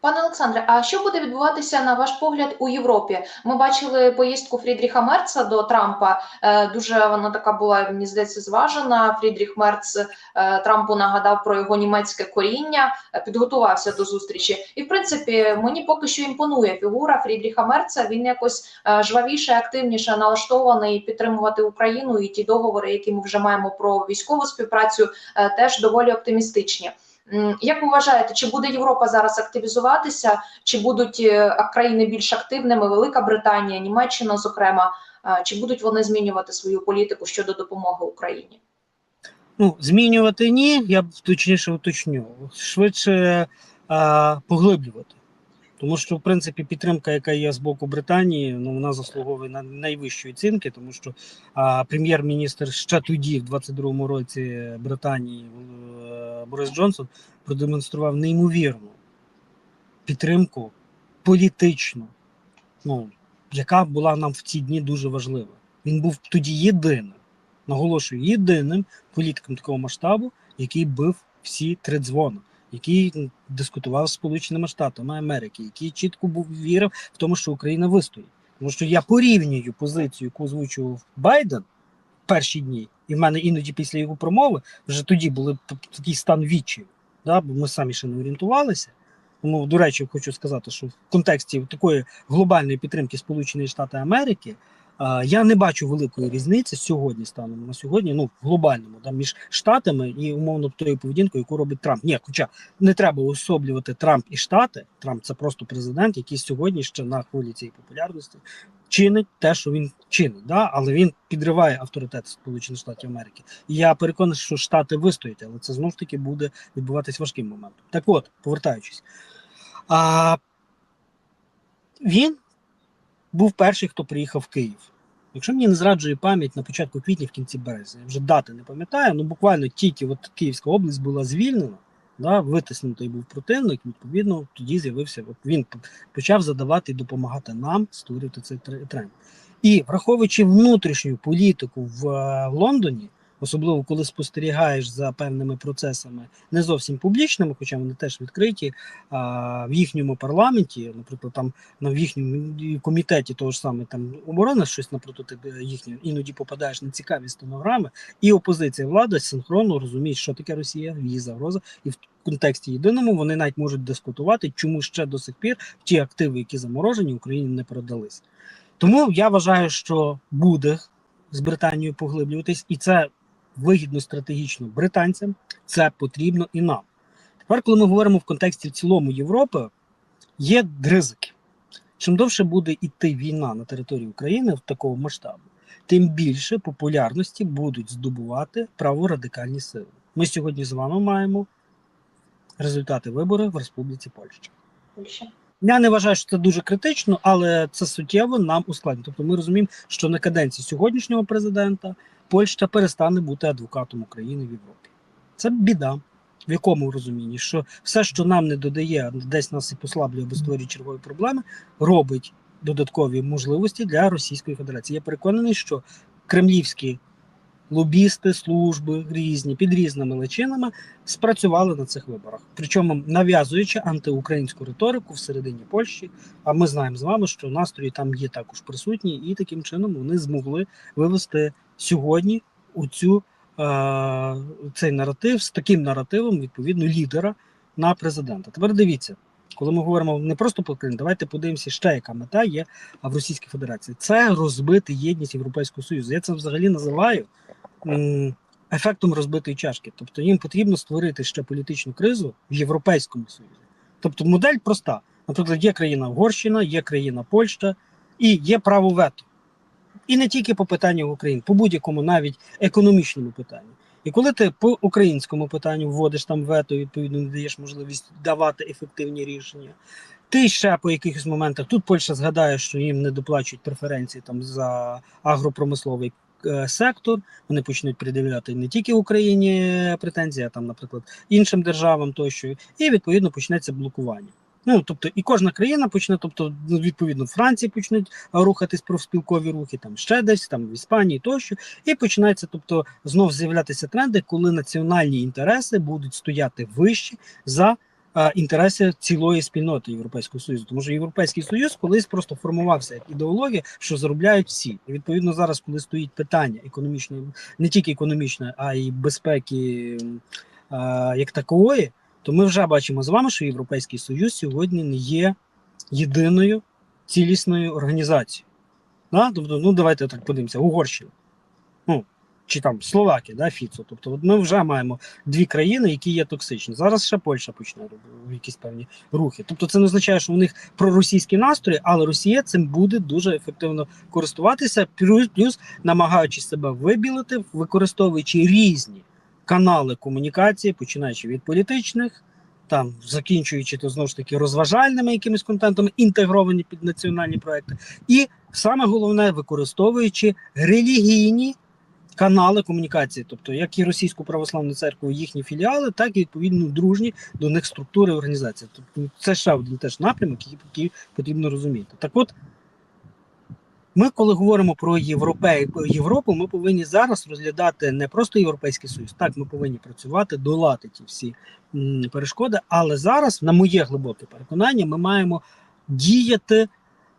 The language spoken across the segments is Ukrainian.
Пане Олександре, а що буде відбуватися на ваш погляд у Європі? Ми бачили поїздку Фрідріха Мерца до Трампа. Е, Дуже вона така була, мені здається, зважена. Фрідріх Мерц е, Трампу нагадав про його німецьке коріння, е, підготувався до зустрічі. І в принципі, мені поки що імпонує фігура Фрідріха Мерца. Він якось жвавіше, активніше налаштований підтримувати Україну і ті договори, які ми вже маємо про військову співпрацю, теж доволі оптимістичні. Як ви вважаєте, чи буде Європа зараз активізуватися, чи будуть е, країни більш активними, Велика Британія, Німеччина, зокрема, чи будуть вони змінювати свою політику щодо допомоги Україні? Ну, змінювати ні, я б точніше уточню. Швидше а, поглиблювати. Тому що, в принципі, підтримка, яка є з боку Британії, ну вона заслуговує на найвищої оцінки, тому що а, прем'єр-міністр ще тоді, в 22-му році Британії, е, Борис Джонсон, продемонстрував неймовірну підтримку політичну, ну, яка була нам в ці дні дуже важлива. Він був тоді єдиним, наголошую, єдиним політиком такого масштабу, який бив всі три дзвони, який дискутував з Сполученими Штатами Америки, який чітко був вірив в тому, що Україна вистоїть. Тому що я порівнюю позицію, яку озвучував Байден в перші дні, і в мене іноді після його промови вже тоді були такий стан відчаю, да, бо ми самі ще не орієнтувалися. Тому, до речі, хочу сказати, що в контексті такої глобальної підтримки Сполучених Штатів Америки я не бачу великої різниці сьогодні, станом на сьогодні, ну в глобальному да, між штатами і умовно тою поведінкою, яку робить Трамп. Ні, хоча не треба особлювати Трамп і Штати. Трамп це просто президент, який сьогодні ще на хвилі цієї популярності чинить те, що він чинить, да? але він підриває авторитет Сполучених Штатів Америки. І я переконаний, що Штати вистоять, але це знову ж таки буде відбуватись важким моментом. Так от, повертаючись, а, він був перший, хто приїхав в Київ. Якщо мені не зраджує пам'ять на початку квітня, в кінці березня, я вже дати не пам'ятаю, ну буквально тільки от Київська область була звільнена, да, витиснутий був противник, відповідно, тоді з'явився. От він почав задавати і допомагати нам створювати цей тренд. І враховуючи внутрішню політику в е, Лондоні, особливо коли спостерігаєш за певними процесами не зовсім публічними, хоча вони теж відкриті, а, в їхньому парламенті, наприклад, там на в їхньому комітеті того ж саме там оборона щось напроти тебе їхнє, іноді попадаєш на цікаві стенограми, і опозиція влада синхронно розуміє, що таке Росія, її загроза, і в контексті єдиному вони навіть можуть дискутувати, чому ще до сих пір ті активи, які заморожені, Україні не передались. Тому я вважаю, що буде з Британією поглиблюватись, і це вигідно стратегічно британцям, це потрібно і нам. Тепер, коли ми говоримо в контексті в цілому Європи, є ризики. Чим довше буде йти війна на території України в такому масштабу, тим більше популярності будуть здобувати праворадикальні сили. Ми сьогодні з вами маємо результати виборів в Республіці Польща. Я не вважаю, що це дуже критично, але це суттєво нам ускладнює. Тобто ми розуміємо, що на каденції сьогоднішнього президента Польща перестане бути адвокатом України в Європі. Це біда. В якому розумінні, що все, що нам не додає, десь нас і послаблює або створює чергові проблеми, робить додаткові можливості для Російської Федерації. Я переконаний, що кремлівські лобісти, служби різні під різними личинами спрацювали на цих виборах, причому нав'язуючи антиукраїнську риторику всередині Польщі. А ми знаємо з вами, що настрої там є також присутні, і таким чином вони змогли вивести сьогодні у цю е, цей наратив з таким наративом, відповідно, лідера на президента. Тепер дивіться, коли ми говоримо не просто про Крим, давайте подивимося, ще яка мета є в Російській Федерації. Це розбити єдність Європейського Союзу. Я це взагалі називаю ефектом розбитої чашки. Тобто їм потрібно створити ще політичну кризу в Європейському Союзі. Тобто модель проста. Наприклад, є країна Угорщина, є країна Польща і є право вето. І не тільки по питанню України, по будь-якому навіть економічному питанню. І коли ти по українському питанню вводиш там вето, відповідно не даєш можливість давати ефективні рішення. Ти ще по якихось моментах тут Польща згадає, що їм не доплачують преференції там за агропромисловий е, сектор. Вони почнуть пред'являти не тільки Україні претензії, а там, наприклад, іншим державам тощо, і відповідно почнеться блокування. Ну тобто, і кожна країна почне, тобто, відповідно, Франції почнуть рухатись профспілкові рухи, там ще десь, там в Іспанії тощо, і починається, тобто, знов з'являтися тренди, коли національні інтереси будуть стояти вище за інтереси цілої спільноти Європейського Союзу. Тому що Європейський Союз колись просто формувався як ідеологія, що заробляють всі. І відповідно зараз, коли стоїть питання економічної, не тільки економічної, а й безпеки е, як такової, то ми вже бачимо з вами, що Європейський Союз сьогодні не є єдиною цілісною організацією. Да? Тобто, ну давайте так подивимося, Угорщина. Ну, чи там Словакія, да, Фіцо. Тобто, от ми вже маємо дві країни, які є токсичні. Зараз ще Польща почне робити якісь певні рухи. Тобто, це не означає, що у них проросійські настрої, але Росія цим буде дуже ефективно користуватися, плюс, плюс намагаючись себе вибілити, використовуючи різні канали комунікації, починаючи від політичних. Там закінчуючи то знову ж таки розважальними якимись контентами, інтегровані під національні проекти, і саме головне використовуючи релігійні канали комунікації, тобто як і російську православну церкву, їхні філіали, так і відповідно дружні до них структури організації. Тобто це ще один теж напрямок, який, потрібно розуміти. Так от. Ми, коли говоримо про Європе, Європу, ми повинні зараз розглядати не просто Європейський Союз. Так, ми повинні працювати, долати ті всі перешкоди. Але зараз, на моє глибоке переконання, ми маємо діяти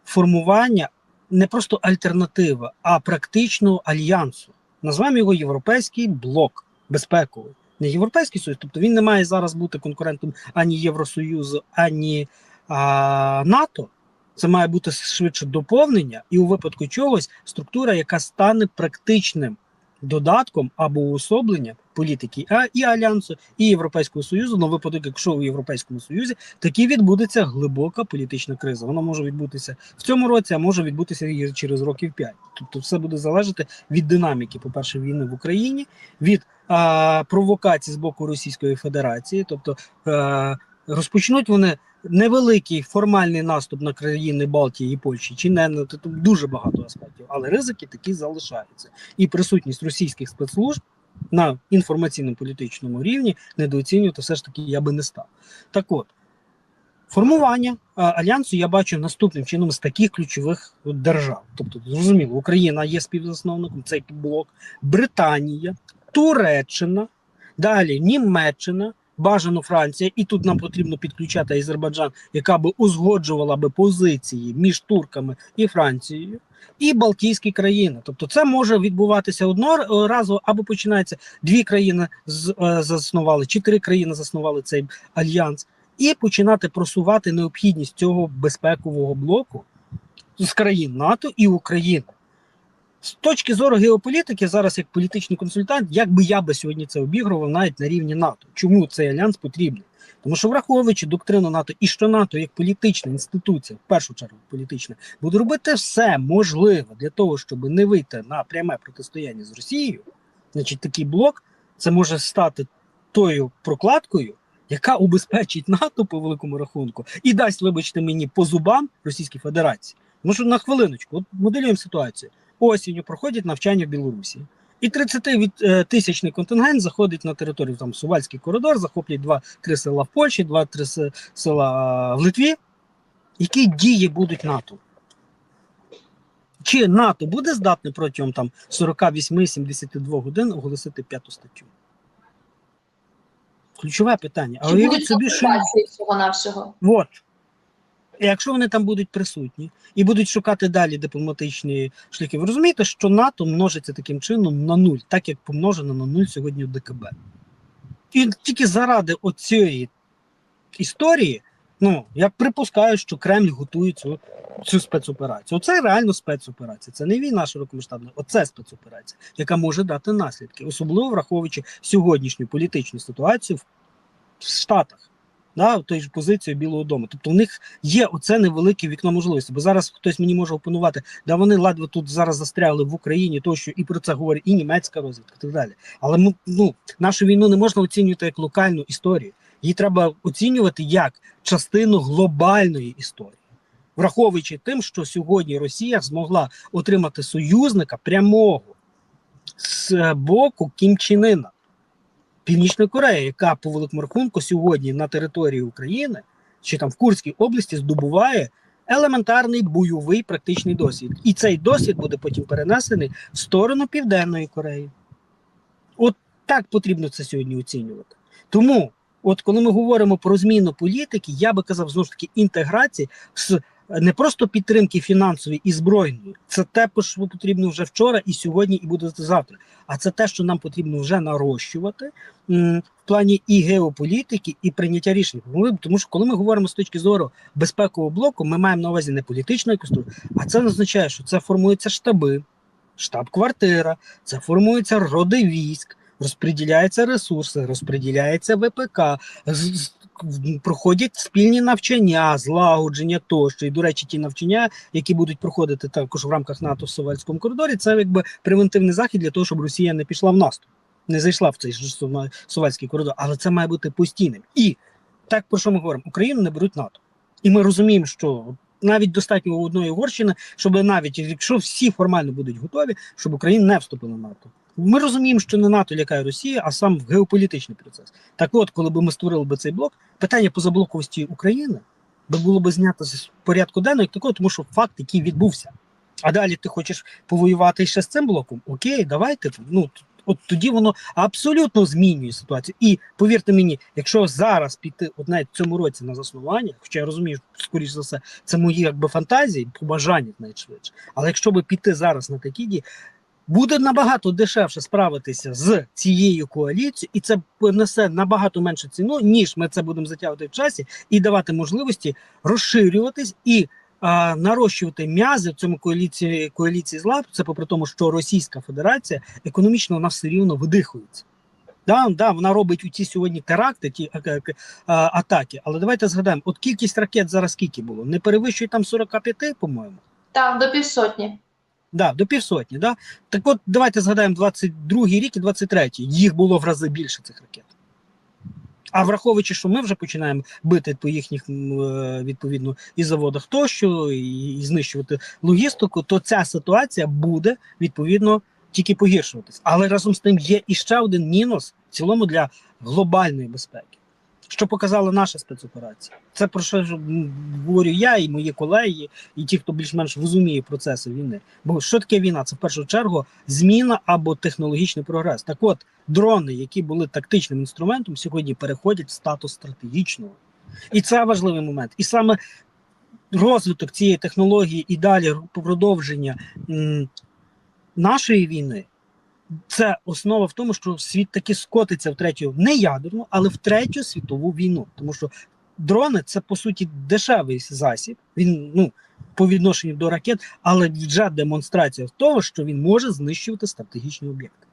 формування не просто альтернативи, а практичного альянсу. Назвемо його Європейський блок безпековий. Не Європейський Союз, тобто він не має зараз бути конкурентом ані Євросоюзу, ані а, НАТО. Це має бути швидше доповнення, і у випадку чогось структура, яка стане практичним додатком або уособленням політики а, і Альянсу, і Європейського Союзу, на випадок, якщо у Європейському Союзі таки відбудеться глибока політична криза. Вона може відбутися в цьому році, а може відбутися і через років 5. Тобто, все буде залежати від динаміки, по-перше, війни в Україні, від а, провокацій з боку Російської Федерації, тобто а, розпочнуть вони невеликий формальний наступ на країни Балтії і Польщі, чи не ну, тут дуже багато аспектів, але ризики такі залишаються. І присутність російських спецслужб на інформаційно-політичному рівні недооцінювати все ж таки я би не став. Так от. Формування альянсу я бачу наступним чином з таких ключових держав. Тобто, зрозуміло, Україна є співзасновником, цей блок, Британія, Туреччина, далі Німеччина, бажано Франція, і тут нам потрібно підключати Азербайджан, яка би узгоджувала би позиції між турками і Францією, і Балтійські країни. Тобто, це може відбуватися одноразово або починається дві країни з, е, заснували, чи три країни заснували цей альянс, і починати просувати необхідність цього безпекового блоку з країн НАТО і України. З точки зору геополітики, зараз як політичний консультант, як би я би сьогодні це обігрував навіть на рівні НАТО. Чому цей альянс потрібний? Тому що, враховуючи доктрину НАТО і що НАТО як політична інституція, в першу чергу політична, буде робити все можливе для того, щоб не вийти на пряме протистояння з Росією, значить такий блок це може стати тою прокладкою, яка убезпечить НАТО по великому рахунку і дасть, вибачте мені, по зубам Російській Федерації. Тому що на хвилиночку, от моделюємо ситуацію осінню проходять навчання в Білорусі. І 30-тисячний контингент заходить на територію там Сувальський коридор, захоплять два-три села в Польщі, два-три села в Литві. Які дії будуть НАТО? Чи НАТО буде здатне протягом там 48-72 годин оголосити п'яту статтю? Ключове питання. А Чи уявіть собі, що консультації всього-навсього? От. Якщо вони там будуть присутні і будуть шукати далі дипломатичні шляхи, ви розумієте, що НАТО множиться таким чином на нуль, так як помножено на нуль сьогодні в ДКБ. І тільки заради оцієї історії, ну я припускаю, що Кремль готує цю, цю спецоперацію. Оце реально спецоперація. Це не війна широкомасштабна, оце спецоперація, яка може дати наслідки, особливо враховуючи сьогоднішню політичну ситуацію в Штатах да, той ж позицію Білого Дому. Тобто в них є оце невелике вікно можливості. Бо зараз хтось мені може опонувати, да вони ладво тут зараз застрягли в Україні, тощо і про це говорить і німецька розвідка, і так далі. Але ми ну нашу війну не можна оцінювати як локальну історію. Її треба оцінювати як частину глобальної історії. Враховуючи тим, що сьогодні Росія змогла отримати союзника прямого з боку Кім Північна Корея, яка по великому рахунку сьогодні на території України чи там в Курській області здобуває елементарний бойовий практичний досвід. І цей досвід буде потім перенесений в сторону Південної Кореї. От так потрібно це сьогодні оцінювати. Тому от коли ми говоримо про зміну політики, я би казав знову ж таки інтеграції з не просто підтримки фінансової і збройної, це те, що потрібно вже вчора, і сьогодні, і буде завтра. А це те, що нам потрібно вже нарощувати в плані і геополітики, і прийняття рішень. Тому що коли ми говоримо з точки зору безпекового блоку, ми маємо на увазі не політичну якусь а це означає, що це формуються штаби, штаб-квартира, це формуються роди військ, розподіляються ресурси, розподіляється ВПК, проходять спільні навчання, злагодження тощо. І, до речі, ті навчання, які будуть проходити також в рамках НАТО в Совальському коридорі, це якби превентивний захід для того, щоб Росія не пішла в наступ, не зайшла в цей ж Сува- Совальський коридор. Але це має бути постійним. І так про що ми говоримо? Україну не беруть НАТО. І ми розуміємо, що навіть достатньо одної Угорщини, щоб навіть якщо всі формально будуть готові, щоб Україна не вступила в НАТО. Ми розуміємо, що не НАТО лякає Росія, а сам геополітичний процес. Так от, коли б ми створили б цей блок, питання позаблоковості України би було б знято з порядку денного як такого, тому що факт, який відбувся. А далі ти хочеш повоювати ще з цим блоком? Окей, давайте. Ну от тоді воно абсолютно змінює ситуацію. І повірте мені, якщо зараз піти от навіть в цьому році на заснування, хоча я розумію, скоріш за все, це мої якби фантазії, побажання навіть швидше. Але якщо би піти зараз на такі дії, буде набагато дешевше справитися з цією коаліцією, і це понесе набагато меншу ціну, ніж ми це будемо затягувати в часі і давати можливості розширюватись і а, нарощувати м'язи в цьому коаліції коаліції зла. Це попри тому, що Російська Федерація економічно вона все рівно видихується. Да, да, вона робить у ті сьогодні теракти, ті а, а, а, атаки. Але давайте згадаємо, от кількість ракет зараз скільки було? Не перевищує там 45, по-моєму. Так, до півсотні. Да, до півсотні. Да? Так от давайте згадаємо 22-й рік і 23-й. Їх було в рази більше цих ракет. А враховуючи, що ми вже починаємо бити по їхніх е, відповідно і заводах тощо, і, знищувати логістику, то ця ситуація буде відповідно тільки погіршуватись. Але разом з тим є іще один мінус в цілому для глобальної безпеки. Що показала наша спецоперація? Це про що говорю я і мої колеги, і ті, хто більш-менш розуміє процеси війни. Бо що таке війна? Це в першу чергу зміна або технологічний прогрес. Так от, дрони, які були тактичним інструментом, сьогодні переходять в статус стратегічного. І це важливий момент. І саме розвиток цієї технології і далі продовження нашої війни. Це основа в тому, що світ таки скотиться в третю не ядерну, але в третю світову війну. Тому що дрони це по суті дешевий засіб. Він ну по відношенню до ракет, але вже демонстрація того, що він може знищувати стратегічні об'єкти.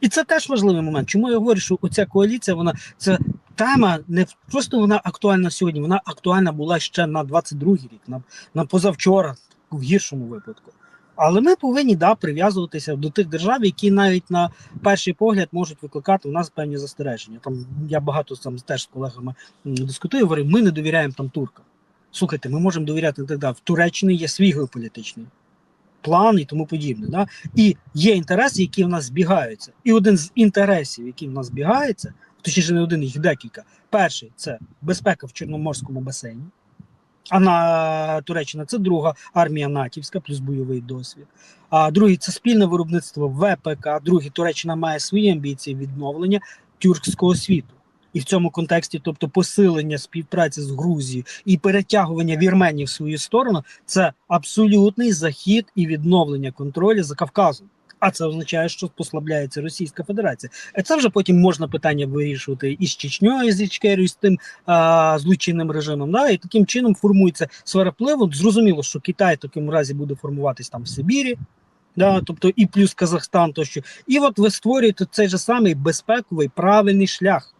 І це теж важливий момент. Чому я говорю, що оця коаліція, вона це тема не просто вона актуальна сьогодні, вона актуальна була ще на 22-й рік, на, на позавчора, в гіршому випадку. Але ми повинні да, прив'язуватися до тих держав, які навіть на перший погляд можуть викликати у нас певні застереження. Там я багато там теж з колегами дискутую, говорю, ми не довіряємо там туркам. Слухайте, ми можемо довіряти далі. В Туреччині є свій геополітичний план і тому подібне. Да? І є інтереси, які в нас збігаються. І один з інтересів, які в нас збігаються, точніше не один, їх декілька. Перший це безпека в Чорноморському басейні. А на Туреччина це друга армія натівська, плюс бойовий досвід. А другий це спільне виробництво ВПК. Другий Туреччина має свої амбіції відновлення тюркського світу. І в цьому контексті, тобто посилення співпраці з Грузією і перетягування Вірменії в свою сторону, це абсолютний захід і відновлення контролю за Кавказом. А це означає, що послабляється Російська Федерація. Це вже потім можна питання вирішувати і з Чечньою, і з з тим а, злочинним режимом. Да? І таким чином формується сфера впливу. Зрозуміло, що Китай в такому разі буде формуватись там в Сибірі, да? тобто і плюс Казахстан тощо. І от ви створюєте цей же самий безпековий правильний шлях.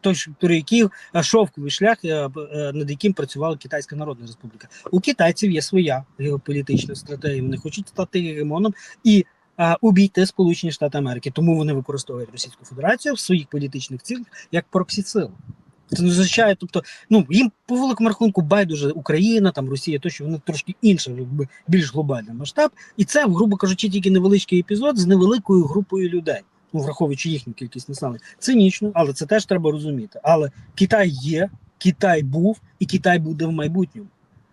Той, про який е, шовковий шлях, е, е, над яким працювала Китайська Народна Республіка. У китайців є своя геополітична стратегія. Вони хочуть стати гегемоном і е, обійти Сполучені Штати Америки. Тому вони використовують Російську Федерацію в своїх політичних цілях як проксі силу. Це не означає, тобто, ну їм по великому рахунку байдуже Україна, там Росія, то що вони трошки інше, якби більш глобальний масштаб, і це, грубо кажучи, тільки невеличкий епізод з невеликою групою людей. Ну, враховуючи їхню кількість населення, цинічно, але це теж треба розуміти. Але Китай є, Китай був, і Китай буде в майбутньому,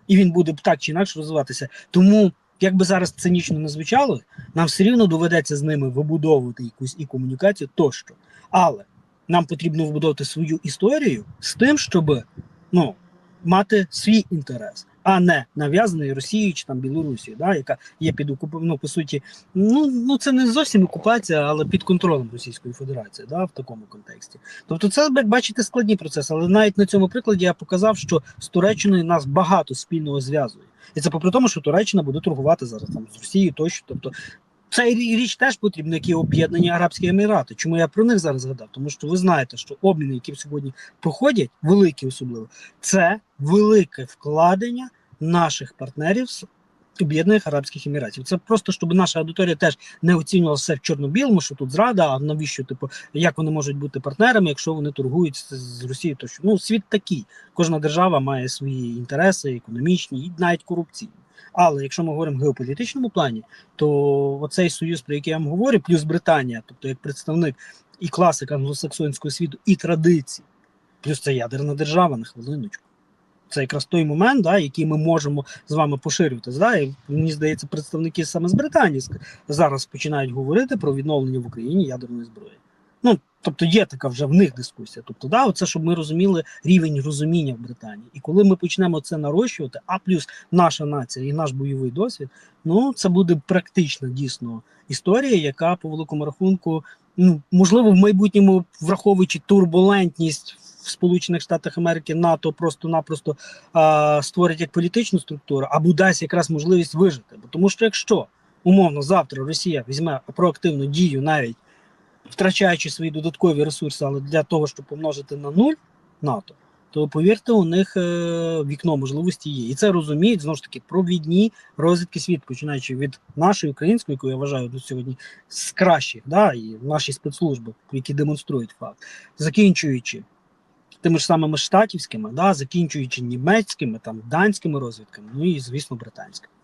і він буде так чи інакше розвиватися. Тому, як би зараз цинічно не звучало, нам все рівно доведеться з ними вибудовувати якусь і комунікацію тощо. Але Нам потрібно вбудовувати свою історію з тим, щоб ну, мати свій інтерес, а не нав'язаної Росією чи там Білорусією, да, яка є під окуп... ну, по суті, ну, ну це не зовсім окупація, але під контролем Російської Федерації, да, в такому контексті. Тобто, це як бачите складні процеси, але навіть на цьому прикладі я показав, що з Туреччиною нас багато спільного зв'язує. І це попри тому, що Туреччина буде торгувати зараз там з Росією тощо. Тобто цей річ теж потрібно, які об'єднані Арабські Емірати. Чому я про них зараз згадав? Тому що ви знаєте, що обміни, які сьогодні проходять, великі особливо, це велике вкладення наших партнерів з Об'єднаних Арабських Еміратів. Це просто щоб наша аудиторія теж не оцінювала все в чорно-білому, що тут зрада, а навіщо, типу, як вони можуть бути партнерами, якщо вони торгують з, Росією, то що ну світ такий. Кожна держава має свої інтереси, економічні і навіть корупційні. Але якщо ми говоримо в геополітичному плані, то оцей союз, про який я вам говорю, плюс Британія, тобто як представник і класик англосаксонського світу, і традицій, плюс це ядерна держава на хвилиночку. Це якраз той момент, да, який ми можемо з вами поширюватися. Да? І мені здається, представники саме з Британії зараз починають говорити про відновлення в Україні ядерної зброї. Ну, тобто є така вже в них дискусія. Тобто, да, оце, щоб ми розуміли рівень розуміння в Британії. І коли ми почнемо це нарощувати, а плюс наша нація і наш бойовий досвід, ну це буде практична дійсно історія, яка по великому рахунку, ну можливо, в майбутньому, враховуючи турбулентність в Сполучених Штатах Америки, НАТО просто-напросто а, створить як політичну структуру, або дасть якраз можливість вижити. Бо тому що якщо умовно завтра Росія візьме проактивну дію навіть втрачаючи свої додаткові ресурси, але для того, щоб помножити на нуль НАТО, то повірте, у них е, вікно можливості є. І це розуміють знову ж таки провідні розвідки світу, починаючи від нашої української, яку я вважаю до сьогодні з кращих, да, і наші спецслужби, які демонструють факт, закінчуючи. Тими ж самими штатівськими, да, закінчуючи німецькими, там данськими розвідками, ну і звісно британськими.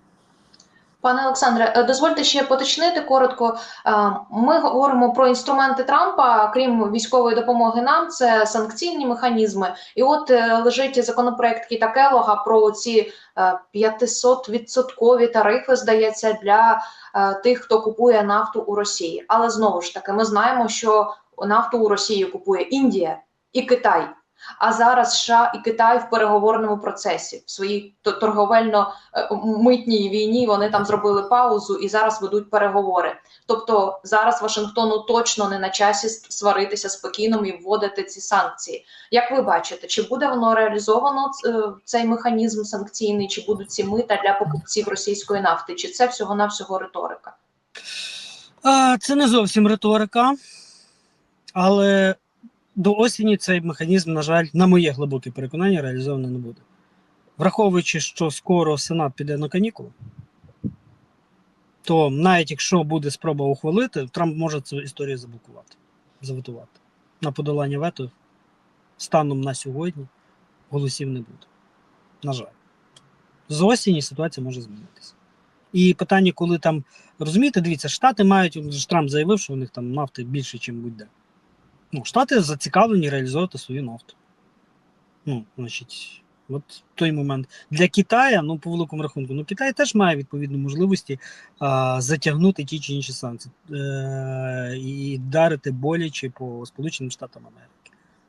Пане Олександре, е, дозвольте ще поточнити коротко. Е, Ми говоримо про інструменти Трампа, крім військової допомоги нам, це санкційні механізми. І от е, лежить законопроект Кіта Келога про ці 500 відсоткові тарифи, здається, для тих, хто купує нафту у Росії. Але знову ж таки, ми знаємо, що нафту у Росії купує Індія і Китай. А зараз США і Китай в переговорному процесі в своїй то- торговельно-митній війні вони там зробили паузу і зараз ведуть переговори. Тобто зараз Вашингтону точно не на часі сваритися з Пекіном і вводити ці санкції. Як ви бачите, чи буде воно реалізовано е, цей механізм санкційний, чи будуть ці мита для покупців російської нафти, чи це всього навсього риторика? Це не зовсім риторика, але до осені цей механізм, на жаль, на моє глибоке переконання, реалізовано не буде. Враховуючи, що скоро Сенат піде на канікули, то навіть якщо буде спроба ухвалити, Трамп може цю історію заблокувати, заветувати. На подолання вето станом на сьогодні голосів не буде. На жаль. З осені ситуація може змінитися. І питання, коли там Розумієте, дивіться, Штати мають, Трамп заявив, що у них там нафти більше, ніж будь-де. Ну, Штати зацікавлені реалізовувати свою нафту. Ну, значить, от той момент. Для Китаю, ну, по великому рахунку, ну, Китай теж має відповідні можливості а, затягнути ті чи інші санкції е- і дарити боляче по Сполученим Штатам Америки.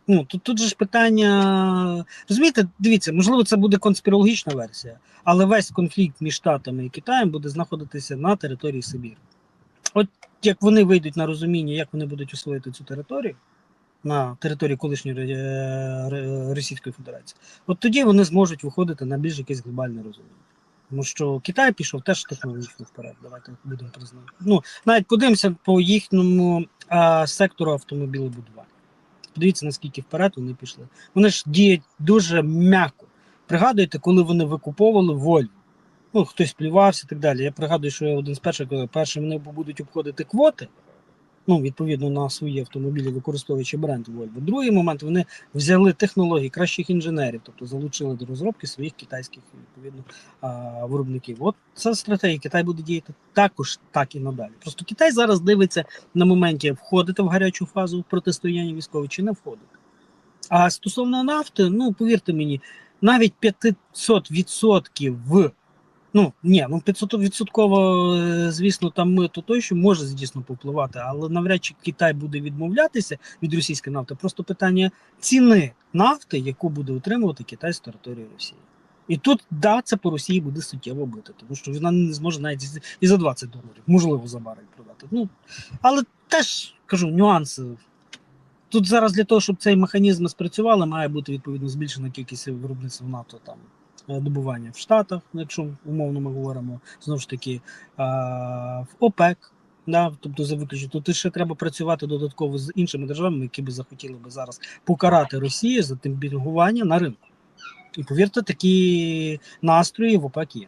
Ну, тут, тут же ж питання. Розумієте, дивіться, можливо, це буде конспірологічна версія, але весь конфлікт між Штатами і Китаєм буде знаходитися на території Сибіру. От як вони вийдуть на розуміння, як вони будуть освоїти цю територію на території колишньої Ре- Російської Федерації, от тоді вони зможуть виходити на більш якесь глобальне розуміння. Тому що Китай пішов теж технологічно вперед. Давайте будемо признати. Ну, навіть подивимося по їхньому а, сектору автомобілебудування. Подивіться, наскільки вперед вони пішли. Вони ж діють дуже м'яко. Пригадуєте, коли вони викуповували Вольво? Ну, хтось плювався і так далі. Я пригадую, що я один з перших перше вони будуть обходити квоти, ну, відповідно на свої автомобілі, використовуючи бренд Volvo. Другий момент вони взяли технології кращих інженерів, тобто залучили до розробки своїх китайських відповідно виробників. От це стратегія. Китай буде діяти також так і надалі. Просто Китай зараз дивиться на моменті входити в гарячу фазу протистояння військової чи не входити. А стосовно нафти, ну повірте мені, навіть 500% в Ну ні, ну 500 відсотково, е, звісно, там мито той, що може дійсно повпливати, але навряд чи Китай буде відмовлятися від російської нафти. Просто питання ціни нафти, яку буде отримувати Китай з території Росії. І тут да, це по Росії буде суттєво бити, тому що вона не зможе навіть і за- і 20 доларів, можливо, за барель продати. Ну але теж кажу, нюанси. Тут зараз для того, щоб цей механізм спрацював, має бути відповідно збільшена кількість виробництва нафти там добування в Штатах, якщо умовно ми говоримо, знову ж таки, в ОПЕК. Да, тобто за виключення, тут ще треба працювати додатково з іншими державами, які би захотіли би зараз покарати Росію за темпінгування на ринку. І повірте, такі настрої в ОПЕК є.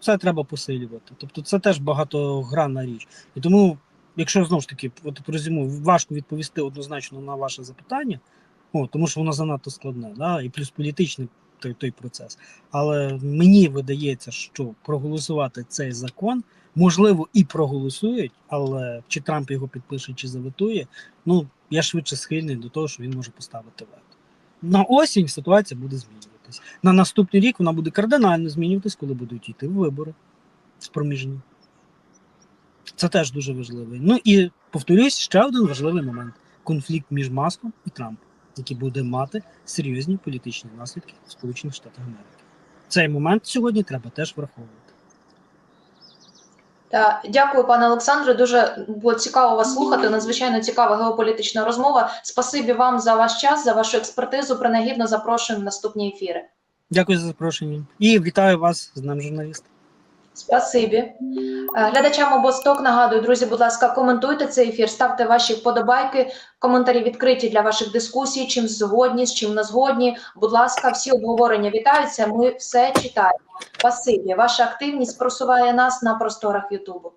Це треба посилювати. Тобто це теж багатогранна річ. І тому, якщо знову ж таки, от резюму, важко відповісти однозначно на ваше запитання, о, тому що воно занадто складне, да? і плюс політичний той, той процес. Але мені видається, що проголосувати цей закон, можливо, і проголосують, але чи Трамп його підпише, чи заветує, ну я швидше схильний до того, що він може поставити вето. На осінь ситуація буде змінюватись. На наступний рік вона буде кардинально змінюватись, коли будуть йти вибори з проміжні. Це теж дуже важливо. Ну і повторюсь, ще один важливий момент: конфлікт між Маском і Трампом, який буде мати серйозні політичні наслідки в Сполучених Штатах Америки. Цей момент сьогодні треба теж враховувати. Дякую, пане Олександре. Дуже було цікаво вас слухати. Надзвичайно цікава геополітична розмова. Спасибі вам за ваш час, за вашу експертизу. Принагідно запрошуємо в наступні ефіри. Дякую за запрошення і вітаю вас з Днем журналіста. Спасибі. Е, Глядачам обосток нагадую, друзі, будь ласка, коментуйте цей ефір, ставте ваші вподобайки, коментарі відкриті для ваших дискусій, чим згодні, з чим не згодні. Будь ласка, всі обговорення вітаються. Ми все читаємо. Спасибі. Ваша активність просуває нас на просторах Ютубу.